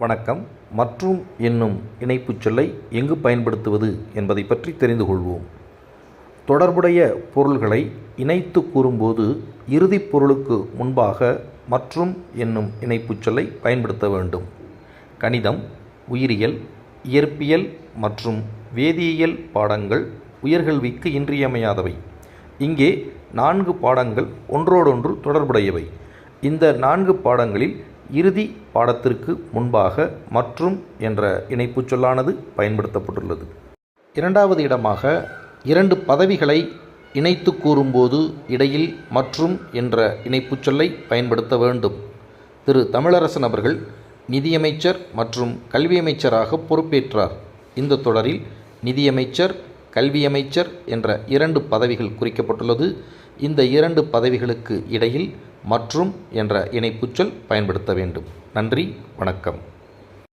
வணக்கம். மற்றும் என்னும் இணைப்புச் சொல்லை எங்கு பயன்படுத்துவது என்பதை பற்றி தெரிந்து கொள்வோம். தொடர்புடைய பொருள்களை இணைத்து கூறும்போது இறுதிப் பொருளுக்கு முன்பாக மற்றும் என்னும் இணைப்புச் சொல்லை பயன்படுத்த வேண்டும். கணிதம் உயிரியல் இயற்பியல் மற்றும் வேதியியல் பாடங்கள் உயர்கல்விக்கு இன்றியமையாதவை. இங்கே நான்கு பாடங்கள் ஒன்றோடொன்று தொடர்புடையவை. இந்த நான்கு பாடங்களில் இறுதி பாடத்திற்கு முன்பாக மற்றும் என்ற இணைப்புச் சொல்லானது பயன்படுத்தப்பட்டுள்ளது. இரண்டாவது இடமாக இரண்டு பதவிகளை இணைத்து கூறும்போது இடையில் மற்றும் என்ற இணைப்புச் சொல்லை பயன்படுத்த வேண்டும். திரு. தமிழரசன் அவர்கள் நிதியமைச்சர் மற்றும் கல்வியமைச்சராக பொறுப்பேற்றார். இந்த தொடரில் நிதியமைச்சர் கல்வியமைச்சர் என்ற இரண்டு பதவிகள் குறிக்கப்பட்டுள்ளது. இந்த இரண்டு பதவிகளுக்கு இடையில் மற்றும் என்ற இணைப்புச்சொல் பயன்படுத்த வேண்டும். நன்றி வணக்கம்.